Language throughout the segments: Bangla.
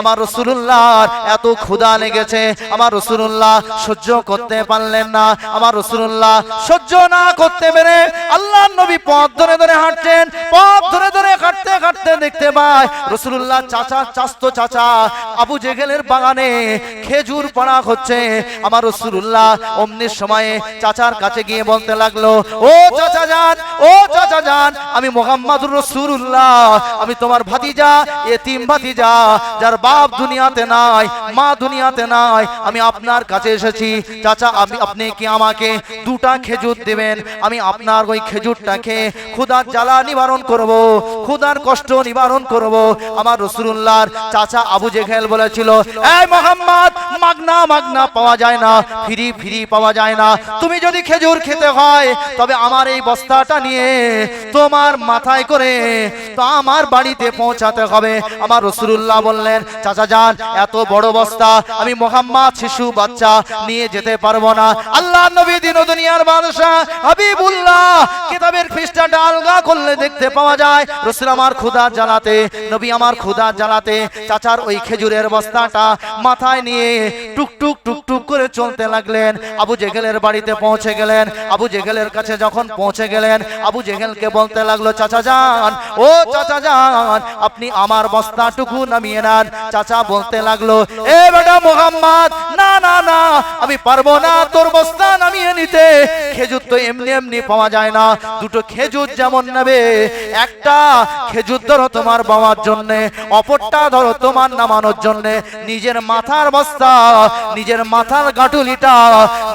আমার রসুল্লাহ এত ক্ষুধা লেগেছে। আমার রসুল্লাহ সহ্য করতে পারলেন না। আমার রসুল্লাহ সহ্য না করতে পেরে আল্লাহ নবী পথ ধরে ধরে হাঁটছেন, পথ ধরে ধরে হাঁটতে হাঁটতে দেখতে পায়। রসুল্লাহ চাচা, চাস্তো চাচা, আবু জেগেলের বাগানে খেজুর পাড়া হচ্ছে। আমার রসুল্লাহ অমনির সময়ে চাচার কাছে গিয়ে বলতে লাগল, ও চাচা যান, ও চাচা যান, আমি মোহাম্মদুর রসুল্লাহ আমি তোমার ভাতিজা, এতিম ভাতিজা, যার বাপ দুনিয়াতে নাই, মা দুনিয়াতে নাই, আমি আপনার কাছে এসেছি। চাচা আমি আপনি কি আমাকে দুটা খেজুর দেবেন? আমি আপনার ওই খেজুরটাকে ক্ষুধার জ্বালা নিবারণ করব। ক্ষুধার কষ্ট নিবারণ করব। আমার রসুল্লাহর চাচা আবু জেখেল বলেছিল এই মোহাম্মদ মাগনা মাগনা পাওয়া যায় না, ফ্রি ফ্রি পাওয়া যায় না। তুমি যদি খেজুর খেতে হয়, তবে আমার এই বস্তাটা নিয়ে তোমার মাথায় করে তো আমার বাড়িতে পৌঁছাতে হবে। আমার রসুল্লাহ বললেন, চাচা যান, এত বড় বস্তা, আমি মোহাম্মদ শিশু বাচ্চা নিয়ে যেতে পারব না। আল্লাহ নবী দিন দুনিয়ার বাদশাহ হাবিবুল্লাহ কিতাবের খ্রিস্টানটা আলগা করলে দেখতে পাওয়া যায়, রসুল আমার ক্ষুদা জ্বালাতে, নবী আমার ক্ষুদা জ্বালাতে, চাচার ওই খেজুরের বস্তাটা মাথায় নিয়ে টুকটুক টুকটুক করে চলতে লাগলেন। আবু জেগেলের বাড়িতে পৌঁছে গেলেন। আবু জেগেলের কাছে যখন পৌঁছে গেলেন, আবু জেগেলকে বলতে লাগল, চাচা যান, ও চাচা যান, আপনি আমার বস্তাটুকু নামিয়ে নেন। চাচা বলতে লাগল, এ বেটা মোহাম্মদ, না না না, আমি পারব না তোর বস্তা নামিয়ে নিতে। খেজুর তো এমনি এমনি পাওয়া যায় না। দুটো খেজুর যেমন নেবে, একটা খেজুর ধরো তোমার বাবার জন্য, অপরটা ধরো তোমার নামানোর জন্যে। নিজের মাথার বস্তা নিজের মাথার গাঁটুলিটা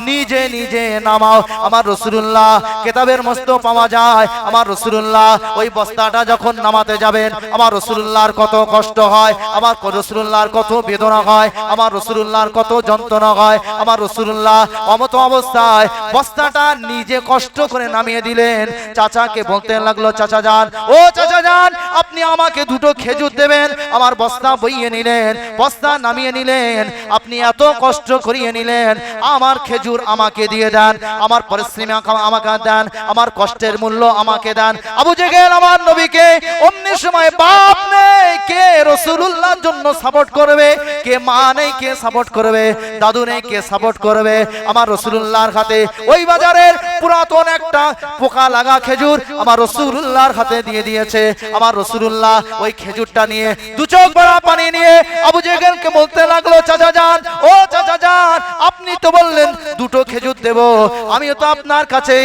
নিজে নিজে নামাও। আমার রসুল্লাহ কেতাবের মস্ত পাওয়া যায়। আমার রসুল্লাহ ওই বস্তাটা যখন নামাতে যাবেন, আমার রসুল্লাহর কত কষ্ট হয়, আমার রসুল্লাহর কত বেদনা হয়, আমার রসুল্লাহর কত যন্ত্রণা হয়, আমার রসুল্লাহ অমত অবস্থায় বস্তাটা নিজে কষ্ট করে নামিয়ে দিলেন। চাচাকে বলতে লাগল, চাচা যান। ও চাচা যান, আপনি আমাকে দুটো খেজুর দেবেন। আমার বস্তা বইয়ে নিলেন, বস্তা নামিয়ে নিলেন। আপনি এত কষ্ট করিয়ে নিলেন। আমার খেজুর আমাকে দিয়ে দেন, আমার পরিশ্রমী আমাকে দেন, আমার কষ্টের মূল্য আমাকে দেন। আবু জেগেল আমার নবীকে, অমনি সময় বাপ নেই, কে রসুল্লাহর জন্য সাপোর্ট করবে, কে মা নেই, কে সাপোর্ট করবে, দাদু নেই, কে সাপোর্ট করবে। আমার রসুল্লাহর হাতে ওই বাজারের পুরাতন একটা পোকা লাগা খেজুর আমার রসুল্লাহর হাতে দিয়ে দিয়েছে। আমার রসুল্লাহ ওই খেজুরটা নিয়ে দু চোখ ভরা পানি নিয়ে আবু জেগেলকে বলতে লাগল, চাচা যান ও চাচা আপনি তো বললেন দুটো খেজুর দেব। আমিও তো আপনার কাছে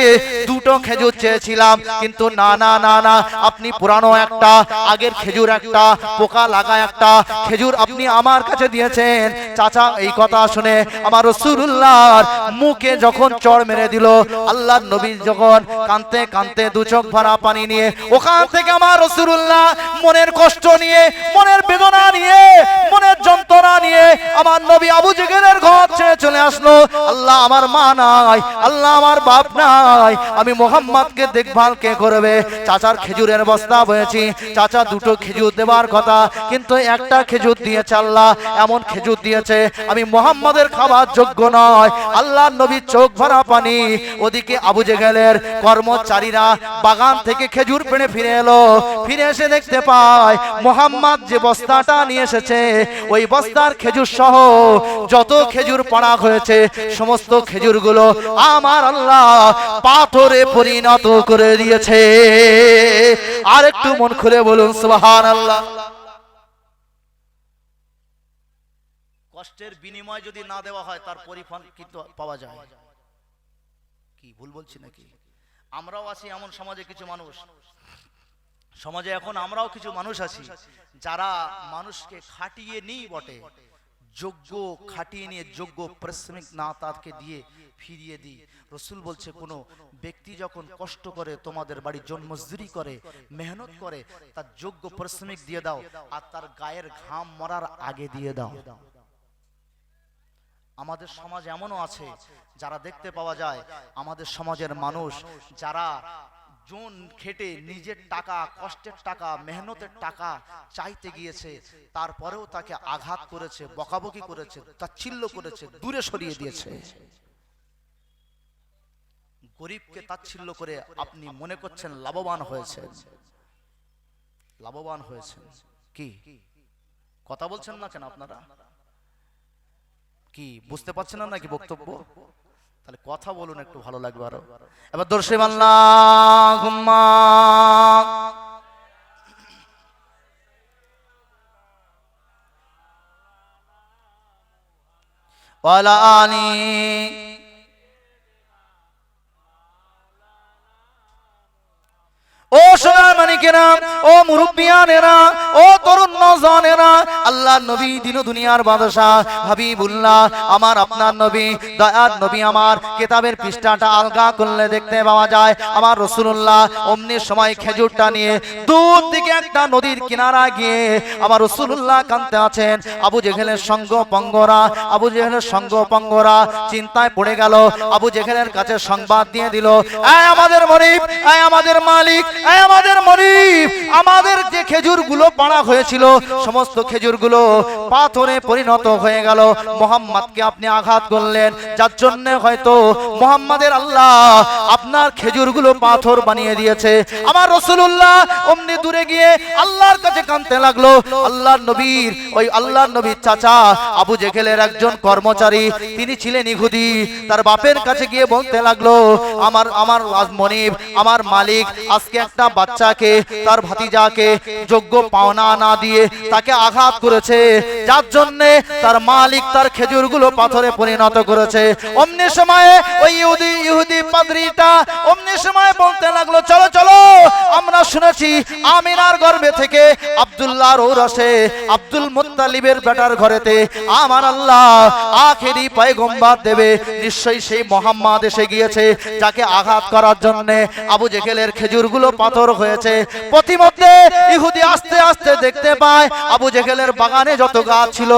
দুটো খেজুর চেয়েছিলাম, কিন্তু না না না না, আপনি পুরানো একটা, আগের খেজুর একটা, পোকা লাগা একটা খেজুর আপনি আমার কাছে দিয়েছেন। চাচা, এই কথা শুনে আমার রসুল্লাহর মুখে যখন চড় মেরে দিল আল্লাহ নবী যখন কানতে কানতে দু চোখ ভরা পানি নিয়ে, ওখান থেকে আমার রসুল্লাহ মনের কষ্ট নিয়ে, মনের বেদনা নিয়ে, মনের যন্ত্রণা নিয়ে আমার নবী আবু জেগেরের ঘর ছেড়ে চলে আসলো। আল্লাহ আমার মা নাই, আল্লাহ আমার বাপ নাই। আমি মোহাম্মদকে দেখভাল কে করবে? চাচার খেজুরের বস্তা বয়েছি। চাচা দুটো খেজুর দেবার কথা, কিন্তু একটা খেজুর দিয়েছে আল্লাহ, এমন খেজুর দিয়েছে, আমি মোহাম্মদের খাবার যোগ্য নয়। আল্লাহ নবী চোখ ভরা পানি। ওদিকে আবু জেগেলের কর্মচারীরা বাগান থেকে খেজুর পেড়ে ফিরে এলো। ফিরে এসে দেখতে পায়, মোহাম্মদ যে বস্তাটা নিয়ে এসেছে, ওই বস্তার খেজুর সহ যত খেজুর পড়া হয়েছে সমস্ত খেজুরগুলো আমার আল্লাহ পাথরে পরিণত করে দিয়েছে। আর একটু মন খুলে বলুন সুবহান আল্লাহ কষ্টের বিনিময় যদি না দেওয়া হয় তার পরিফল কিন্তু পাওয়া যায়। কি ভুল বলছি নাকি? আমরাও আছি এমন সমাজে কিছু মানুষ। সমাজে এখন আমরাও কিছু মানুষ আছি যারা মানুষকে খাটিয়ে নিই বটে। যোগ্য খাটিয়ে নিয়ে যোগ্য পারিশ্রমিক না তাকে দিয়ে ফিরিয়ে দিই। রসুল বলছে, কোনো ব্যক্তি যখন কষ্ট করে তোমাদের বাড়ি জন্মজুরি করে, মেহনত করে, তার যোগ্য পারিশ্রমিক দিয়ে দাও আর তার গায়ের ঘাম মরার আগে দিয়ে দাও। আমাদের সমাজ এমনও আছে, যারা দেখতে পাওয়া যায়, আমাদের সমাজের মানুষ যারা জোন খেটে নিজের টাকা, কষ্টের টাকা, মেহনতের টাকা চাইতে গিয়েছে। তারপরেও তাকে আঘাত করেছে, বকাবকি করেছে, তাচ্ছিল্য করেছে, দূরে সরিয়ে দিয়েছে। গরিবকে তাচ্ছিল্য করে আপনি মনে করছেন লাভবান হয়েছে। লাভবান হয়েছে কি? কথা বলছেন না কেন আপনারা? কি, বুঝতে পারছেন না নাকি বক্তব্য? তাহলে কথা বলুন, একটু ভালো লাগবে আরও। এবার দর্শে আল্লাহ আলী। ও সোনার মানিকেরা, ও মুরব্বিয়ানেরা, ও তরুণ আল্লাহ নবী, দিন দুনিয়ার বাদশাহ, হাবিবুল্লাহ, আমার আপনার নবী, দয়ার নবী আমার। কিতাবের পৃষ্ঠাটা আলগা করলে দেখতে পাওয়া যায়, আমার রসুল্লাহ অমনি সময় খেজুরটা নিয়ে দূর থেকে একটা নদীর কিনারা গিয়ে আমার রসুল্লাহ কানতে আছেন। আবু জেহেলের সঙ্গ পঙ্গরা, আবু জেহেলের সঙ্গ পঙ্গরা চিন্তায় পড়ে গেল। আবু জেহেলের কাছে সংবাদ দিয়ে দিল, এই আমাদের মরিব এই আমাদের মালিক, এই আমাদের মরিব আমাদের যে খেজুরগুলো পাড়া হয়েছিল, সমস্ত খেজুরগুলো পাথরে পরিণত হয়ে গেল। মোহাম্মদকে আপনি আঘাত করলেন। যার জন্য হয়তো মোহাম্মদের আল্লাহ আপনার খেজুরগুলো পাথর বানিয়ে দিয়েছে। আমার রসুল্লাহ অমনি দূরে গিয়ে আল্লাহর কাছে কানতে লাগল। আল্লাহর নবীর, ওই আল্লাহর নবীর চাচা আবু জেখেলের একজন কর্মচারী, তিনি ছিলেন ইহুদি। তার বাপের কাছে গিয়ে বলতে লাগল, আমার আমার মনিব, আমার মালিক আজকে একটা বাচ্চাকে, তার ভাতিজাকে যোগ্য পাওনা না দিয়ে তাকে আঘাত করেছে, যার জন্য তার মালিক তার খেজুরগুলো পাথরে পরিণত করেছে। অমনি সময়ে ওই ইহুদি ইহুদি পাদ্রিটা অমনি সময় বলতে লাগল, চলো চলো শুনেছি, আমিনার গর্ভে থেকে আব্দুল্লাহর ঔরসে আব্দুল মুত্তালিবের বেটার ঘরেতে আমার আল্লাহ আখেরি পয়গম্বর দেবে। নিশ্চয়ই সেই মোহাম্মদ এসে গিয়েছে, যাকে আঘাত করার জন্য আবু জেকেলের খেজুরগুলো পাথর হয়েছে। প্রতিমধ্যে ইহুদি আস্তে আস্তে দেখতে পায়, আবু জেকেলের বাগানে যত গাছ ছিল,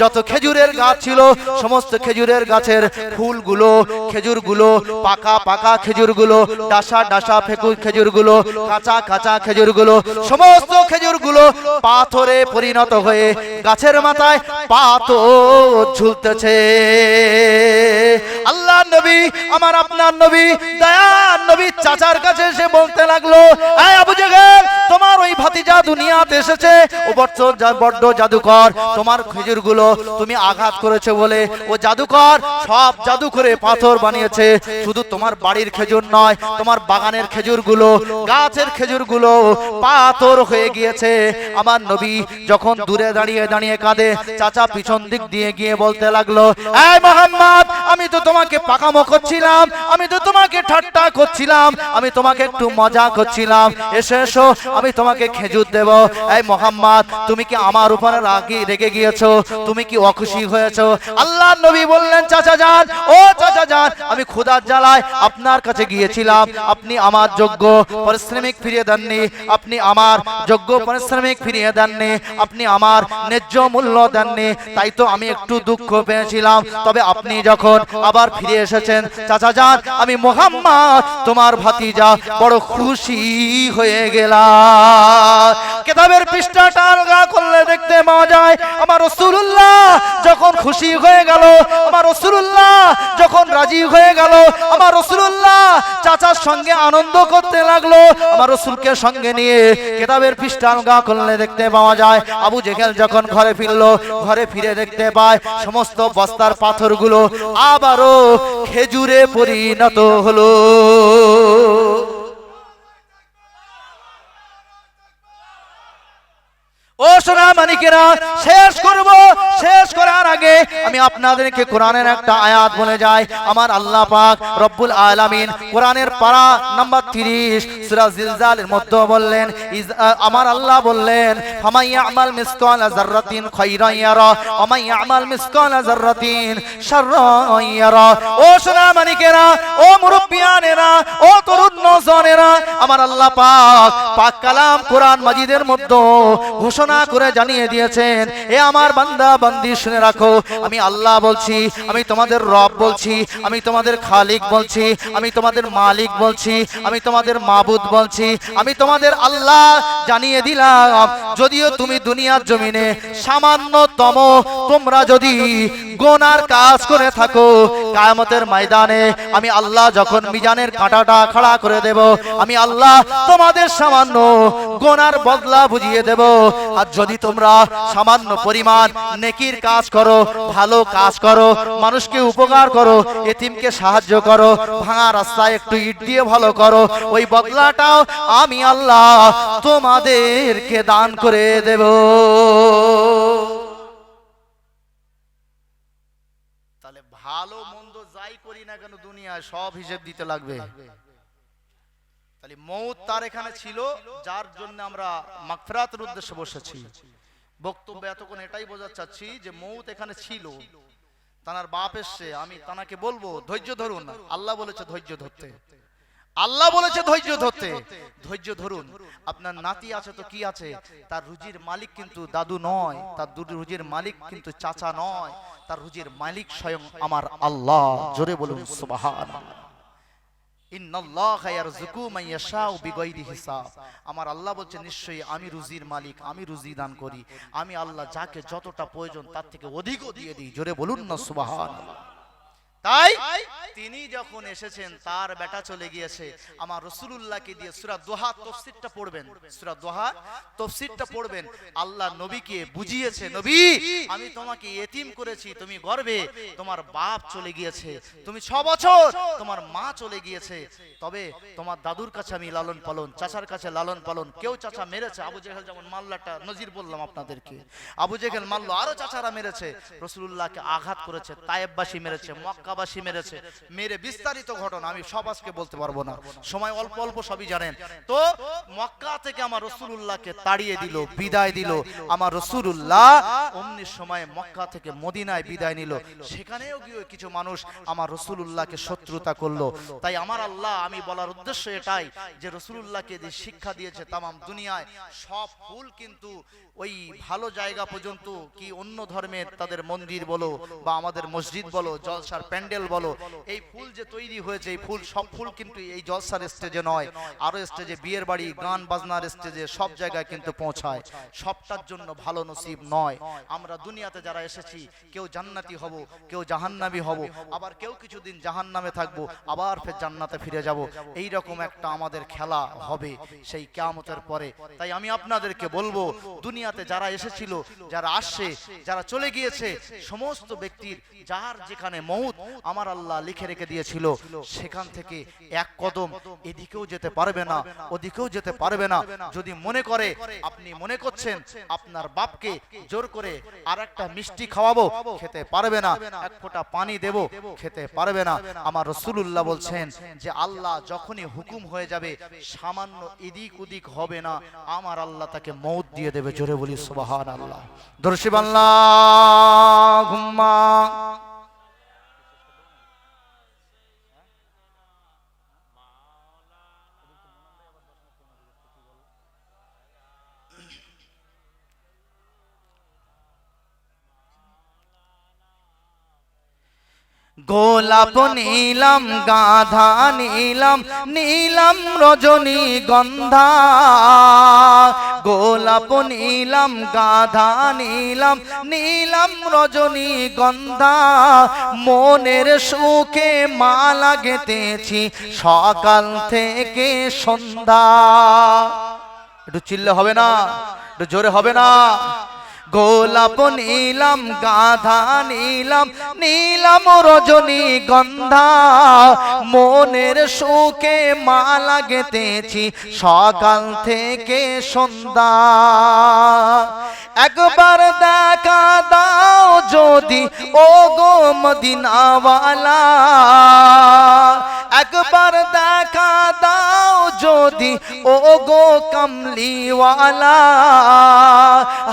যত খেজুরের গাছ ছিল, সমস্ত খেজুরের গাছের ফুলগুলো, খেজুরগুলো, পাকা পাকা খেজুরগুলো, ডাসা ডাসা ফেকু খেজুরগুলো, কাঁচা কাঁচা খেজুরগুলো সমস্ত খেজুরগুলো পাথরে পরিণত হয়ে গাছের মাথায় পাথর ঝুলতেছে। আল্লাহ নবী, আমার আপনার নবী দয়ার নবী চাচার কাছে এসে বলতে লাগল তোমার ওই ভাতিজা দুনিয়াতে এসেছে। ও বড্ড জাদুকর। তোমার খেজুরগুলো তুমি আঘাত করেছে বলে ও জাদুকর সব জাদু করে পাথর বানিয়েছে। শুধু তোমার বাড়ির খেজুর নয়, তোমার বাগানের খেজুরগুলো, গাছের খেজুরগুলো পাথর হয়ে গিয়েছে। আমার নবী যখন দূরে দাঁড়িয়ে দাঁড়িয়ে কাঁদে। চাচা পিছন দিক দিয়ে গিয়ে বলতে লাগল এই মোহাম্মদ আমি তো তোমাকে পাকামো করছিলাম আমি তো তোমাকে ঠাট্টা করছিলাম আমি তোমাকে একটু মজা করছিলাম এসো এসো আমি তোমাকে খেজুর দেব এই মোহাম্মদ তুমি কি আমার উপরে রাগি রেগে গিয়েছো? তুমি কি অখুশি হয়েছো? আল্লাহ নবী বললেন চাচা যান ও চাচা যান আমি খুদার জ্বালায় আপনার কাছে গিয়েছিলাম আপনি আমার যোগ্য পারিশ্রমিক ফিরিয়ে দেননি আপনি আমার যোগ্য পারিশ্রমিক ফিরিয়ে দেননি আপনি আমার ন্যায্য মূল্য দেননি। তাই তো আমি একটু দুঃখ পেয়েছিলাম। তবে আপনি যখন আবার ফিরে এসেছেন, চাচা যান, আমি মোহাম্মদ, তোমার ভাতিজা বড় খুশি হয়ে গেলাম। কেতাবের পৃষ্ঠাটা আলগা করলে দেখতে পাওয়া যায়, আমার রসুল্লাহ যখন খুশি হয়ে গেল, আমার রসুল্লাহ যখন রাজি হয়ে গেল, আমার রসুল্লাহ চাচার সঙ্গে আনন্দ করতে লাগল, আমার রসুলকে সঙ্গে নিয়ে কেতাবের পৃষ্ঠা আলগা করলে দেখতে পাওয়া যায়, আবু জেহেল যখন ঘরে ফিরলো, ঘরে ফিরে দেখতে পায়, সমস্ত বস্তার পাথরগুলো আবারও খেজুরে পরিণত হলো। ও সোনা শেষ করব, শেষ করার আগে আমি আপনাদেরকে কোরআনের একটা আয়াত বলে যাই। আমার আল্লাহ পাক রব্বুল আলামিন কোরআনের পারা নাম্বার 30 সূরা জিলজালের মধ্যে বললেন আমার আল্লাহ বললেন, ফামাই ইয়ামাল মিসকাল যাররাতিন খাইরান ইয়ারা ওয়া মান ইয়ামাল মিসকাল যাররাতিন শাররান ইয়ারা। ও সোনা মানিকেরা ও মুরব্বিয়ানেরা, ও তরুণ নজনেরা আমার আল্লাহ পাক পাক কালাম কোরআন মাজিদের মধ্যে ঘোষণা করে জানিয়ে দিয়েছেন। এ আমার বান্দা, বান্দি, শুনে রাখো। আমি আল্লাহ বলছি, আমি তোমাদের রব বলছি, আমি তোমাদের খালিক বলছি, আমি তোমাদের মালিক বলছি, আমি তোমাদের মাবুদ বলছি, আমি তোমাদের আল্লাহ জানিয়ে দিলাম। যদিও তুমি দুনিয়ার জমিনে সামান্যতম, তোমরা যদি গোনার কাজ করে থাকো। কায়ামতের ময়দানে আমি আল্লাহ যখন মিজানের কাঁটাটা খাড়া করে দেব, আমি আল্লাহ তোমাদের সামান্য গোনার বদলা বুঝিয়ে দেব। আর যদি তোমরা সামান্য পরিমাণ নেকির কাজ করো, ভালো কাজ করো, মানুষকে উপকার করো, এতিমকে সাহায্য করো, ভাঙা রাস্তায় একটু ইট দিয়ে ভালো করো, ওই বদলাটাও আমি আল্লাহ তোমাদেরকে দান করে দেব। তাহলে ভালো, মন্দ যাই করি না কেন দুনিয়ায় সব হিসেব দিতে লাগবে। তাহলে মৌত তার এখানে ছিল, যার জন্য আমরা মাকফরাতের উদ্দেশ্যে বসেছি। বক্তব্য এতক্ষণ এটাই বোঝা চাচ্ছি যে মৌত এখানে ছিল। তানার বাপ এসছে, আমি তানাকে বলব, ধৈর্য ধরুন। আল্লাহ বলেছে ধৈর্য ধরতে। আল্লাহ বলেছে ধৈর্য ধরতে। ধৈর্য ধরুন। আপনার নাতি আছে তো কি আছে? তার রুজির মালিক কিন্তু দাদু নয়। তার রুজির মালিক কিন্তু চাচা নয়। তার রুজির মালিক স্বয়ং আমার আল্লাহ। জোরে বলুন সুবহান আমার আল্লাহ বলছে নিশ্চয়ই আমি রুজির মালিক আমি রুজি দান করি। আমি আল্লাহ যাকে যতটা প্রয়োজন তার থেকে অধিকও দিয়ে দিই। জোরে বলুন না সুবহানাল্লাহ তাই তিনি যখন এসেছেন তার বেটা চলে গিয়েছে। আমার রসুলুল্লাহকে দিয়ে সুরা দোহা তফসিরটা পড়বেন। সুরা দোহা তফসিরটা পড়বেন। আল্লাহ নবীকে বুঝিয়েছে নবী আমি তোমাকে এতিম করেছি তুমি গর্বে তোমার বাপ চলে গিয়েছে তুমি ছ বছর তোমার মা চলে গিয়েছে। তবে তোমার দাদুর কাছে আমি লালন পালন চাচার কাছে লালন পালন কেউ চাচা মেরেছে। আবু জেহেল যেমন মাল্লাটা নজির বললাম আপনাদেরকে। আবু জেহেল মাল্ল আরও চাচারা মেরেছে। রসুলুল্লাহকে আঘাত করেছে তায়েববাসী মেরেছে মক্কাবাসী মেরেছে। মেরে বিস্তারিত ঘটনা, আমি সব আজকে বলতে পারব না। সময় অল্প অল্প সবই জানেন। তো মক্কা থেকে আমার রসুলুল্লাহকে তাড়িয়ে দিল, বিদায় দিল। আমার রসুলুল্লাহ অমনি সময় মক্কা থেকে মদিনায় বিদায় নিল। সেখানেও গিয়ে কিছু মানুষ আমার রসুলুল্লাহকে শত্রুতা করল। তাই আমার আল্লাহ, আমি বলার উদ্দেশ্য এটাই যে রসুলুল্লাহকে যে শিক্ষা দিয়েছে তামাম দুনিয়ায়, সব ফুল কিন্তু ওই ভালো জায়গা পর্যন্ত কি অন্য ধর্মের তাদের মন্দির বলো বা আমাদের মসজিদ বলো, জলসার প্যান্ডেল বলো, এই ফুল যে তৈরি হয়েছে, এই ফুল সব ফুল কিন্তু এই জলসার স্টেজে নয়, আরও স্টেজে বিয়ের বাড়ি, গান বাজনার স্টেজে সব জায়গায় কিন্তু পৌঁছায়। সবটার জন্য ভালো নসিব নয়। আমরা দুনিয়াতে যারা এসেছি, কেউ জান্নাতি হব, কেউ জাহান্নামী হব, আবার কেউ কিছুদিন জাহান্নামে থাকব, আবার ফের জান্নাতে ফিরে যাব। এই রকম একটা আমাদের খেলা হবে সেই কেয়ামতের পরে। তাই আমি আপনাদেরকে বলব, দুনিয়াতে যারা এসেছিল, যারা আসছে, যারা চলে গিয়েছে, সমস্ত ব্যক্তির, যার যেখানে মৌত আমার আল্লাহ লিখে রেখে দিয়েছিল, সেখান থেকে এক কদম এদিকেও যেতে পারবে না, ওদিকেও যেতে পারবে না। যদি মনে করে, আপনি মনে করছেন আপনার বাপকে জোর করে আর একটা মিষ্টি খাওয়াবো, খেতে পারবে না, এক ফোঁটা পানি দেব, খেতে পারবে না। আমার রসুলুল্লাহ বলছেন যে, আল্লাহ যখনই হুকুম হয়ে যাবে, সামান্য এদিক ওদিক হবে না, আমার আল্লাহ তাকে মৌত দিয়ে দেবে। জোরে বলি সুবাহান আল্লাহ দর্শিব আল্লাহ ঘুম্মা গোলাপ নীলাম গাধা নীলাম নীলাম রজনী গন্ধা। গোলাপ নীলাম গাধা নীলাম নীলাম রজনী গন্ধা। মনের সুখে মালা গেতেছি সকাল থেকে সন্ধ্যা। একটু চিল্লে হবে না একটু জোরে হবে না। গোলাপ নীলাম, গাধা নীলাম নীলাম রজনী গন্ধা। মনের সুখে মালা গেতেছি সকাল থেকে সন্ধ্যা। একবার দেখা দাও যদি ও গো মদিনাওয়ালা। একবার দেখা দাও যদি ও গো কমলিওয়ালা।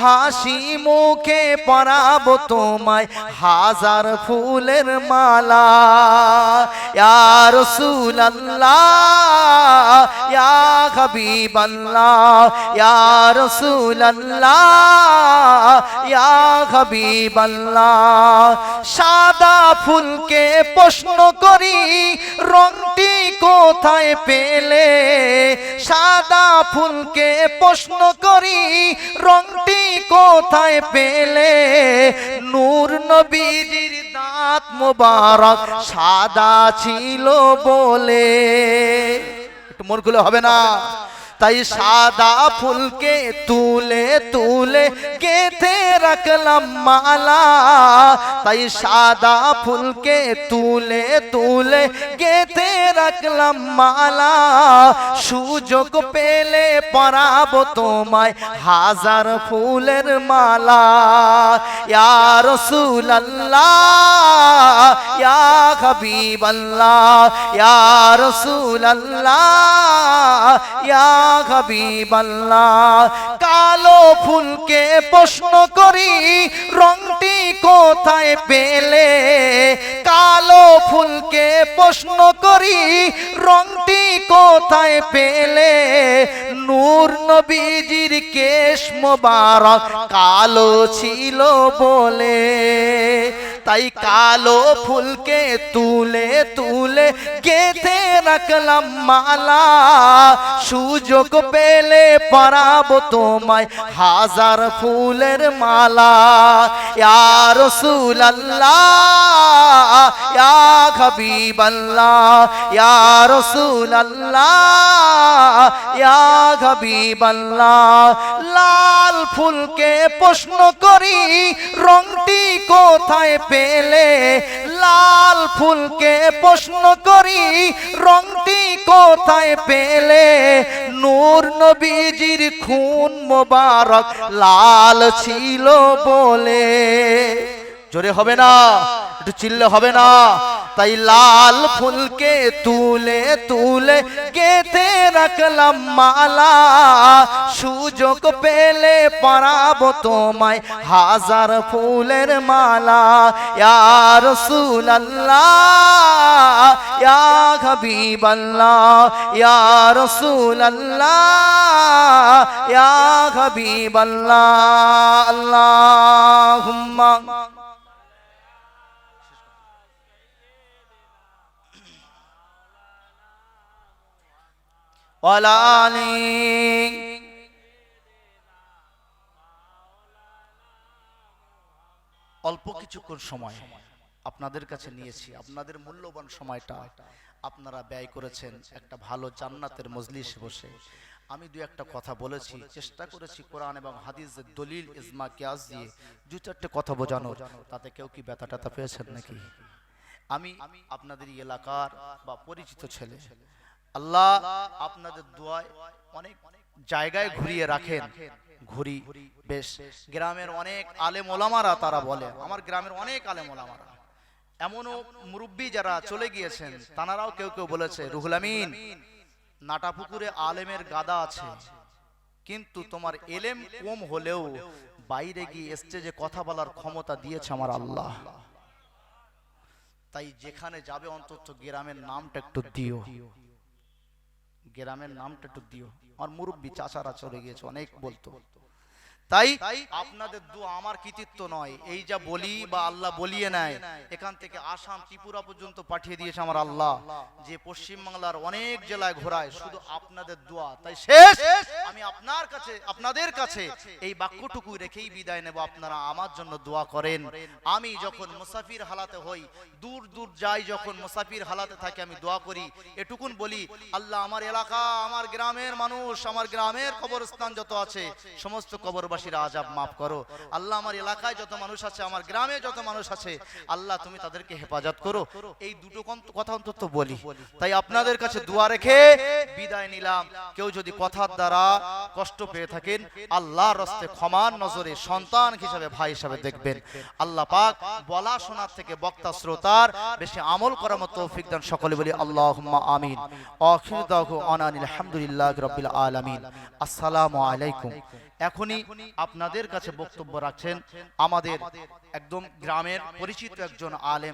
হাসি মুখে পরাব তোমায় হাজার ফুলের মালা। ইয়া রাসূলুল্লাহ, ইয়া হাবিবাল্লাহ, ইয়া রাসূলুল্লাহ। ইয়া হাবিবাল্লাহ, সাদা ফুলকে প্রশ্ন করি, রংটি কোথায় পেলে? সাদা ফুলকে প্রশ্ন করি, রংটি কোথায় পেলে? নূর নবীজির দাঁত মোবারক সাদা ছিল বলে। একটু মন খুলে হবে না? তাই সাদা ফুলকে তুলে তুলে গেথে রাখলাম মালা। তাই সাদা ফুলকে তুলে তুলে গেথে রাখলাম মালা। সুযোগ পেলে পরাবো তোমায় হাজার ফুলের মালা। ইয়া রাসূলুল্লাহ, ইয়া হাবিবাল্লাহ, ইয়া রাসূলুল্লাহ, ইয়া হাবিবাল্লাহ, কালো ফুলকে প্রশ্ন করি, রংটি কোথায় পেলে? কালো ফুলকে প্রশ্ন করি, রংটি কোথায় পেলে? নূর নবীজির কেশ মোবারক কালো ছিল বলে। তাই কালো ফুলকে তুলে তুলে গেঁথে রাখলাম মালা। সুযোগ পেলে পরাবো তোমায় হাজার ফুলের মালা। ইয়া রাসূলুল্লাহ, ইয়া হাবিবাল্লাহ, ইয়া রাসূলুল্লাহ, ইয়া হাবিবাল্লাহ। লাল ফুলকে প্রশ্ন করি, রংটি কোথায় পেলে লাল ফুলকে প্রশ্ন করি, রংটি কোথায় পেলে? নূর নবীজির খুন মোবারক লাল ছিল বলে। জোরে হবে না, একটু চিল্লে হবে না। তাই লাল ফুলকে তুলে তুলে গেঁথে রাখলাম মালা। সুযোগ পেলে পরাবো তোমায় হাজার ফুলের মালা। ইয়া রাসূলুল্লাহ, ইয়া হাবিবাল্লাহ, ইয়া রাসূলুল্লাহ, ইয়া হাবিবাল্লাহ। আল্লাহুম্মা। ওয়ালা আলি অল্প কিছুক্ষণ সময় আপনাদের কাছে নিয়েছি। আপনাদের মূল্যবান সময়টা আপনারা ব্যয় করেছেন একটা ভালো জান্নাতের মজলিসে বসে। আমি দু একটা কথা বলেছি, চেষ্টা করেছি কোরআন এবং হাদিসের দলিল, ইজমা, কিয়াস দিয়ে দু চারটে কথা বোঝানোর। তাতে কেউ কি ব্যথা ট্যাথা পেয়েছেন নাকি? আমি আপনাদের এলাকার বা পরিচিত ছেলে। আল্লাহ আপনাদের দোয়ায় অনেক জায়গায় ঘুরিয়ে রাখেন। ঘুরি, বেশ। গ্রামের অনেক আলেম ওলামারা তারা বলে, আমার গ্রামের অনেক আলেম ওলামারা। এমনও মুরব্বী যারা চলে গিয়েছেন, তানারাও কেউ কেউ বলেছে, রুহুল আমিন, নাটাপুকুরে আলেমের গাদা আছে। কিন্তু তোমার এলেম কম হলেও বাইরে গিয়ে স্টেজে কথা বলার ক্ষমতা দিয়েছে আমার আল্লাহ। তাই যেখানে যাবে অন্তত গ্রামের নামটা একটু দিও। গ্রামের নামটা একটু দিও। আমার মুরব্বী চাচারা চলে গিয়েছে অনেক বলতো। তাই আপনাদের দোয়া আমার কৃতিত্ব নয়। এই যা বলি বা আল্লাহ বলিয়ে নেয়, এখান থেকে আসাম ত্রিপুরা পর্যন্ত পাঠিয়ে দিয়েছে আমার আল্লাহ। যে পশ্চিম বাংলার অনেক জেলায় ঘোরায়, শুধু আপনাদের দোয়া। তাই শেষ, আমি আপনার কাছে, আপনাদের কাছে এই বাক্যটুকু রেখেই বিদায় নেব। আপনারা আমার জন্য দোয়া করেন। আমি যখন মুসাফির হালাতে হই, দূর দূর যাই যখন মুসাফির হালাতে থাকি, আমি দোয়া করি। এটুকুন বলি, আল্লাহ আমার এলাকা, আমার গ্রামের মানুষ, আমার গ্রামের কবরস্থান যত আছে, সমস্ত কবরবাসীরা আজাব মাফ করো। আল্লাহ আমার এলাকায় যত মানুষ আছে, আমার গ্রামে যত মানুষ আছে, আল্লাহ তুমি তাদেরকে হেফাজত করো। এই দুটো কথা অন্তত বলি। তাই আপনাদের কাছে দোয়া রেখে বিদায় নিলাম। কেউ যদি কথার দ্বারা কষ্ট পেয়ে থাকেন, আল্লাহর রস্তে ক্ষমার নজরে সন্তান হিসাবে, ভাই হিসাবে দেখবেন। আল্লাহ পাক বলা শোনার থেকে বক্তা শ্রোতার বেশি আমল করার মতো তৌফিক দান সকলে বলি, আল্লাহুম্মা আমিন। আখির দাহু আনানিল হামদুলিল্লাহ রাব্বিল আলামিন। আসসালামু আলাইকুম। এখনই আপনাদের কাছে বক্তব্য রাখছেন। আমাদের একদম গ্রামের পরিচিত একজন আলেম।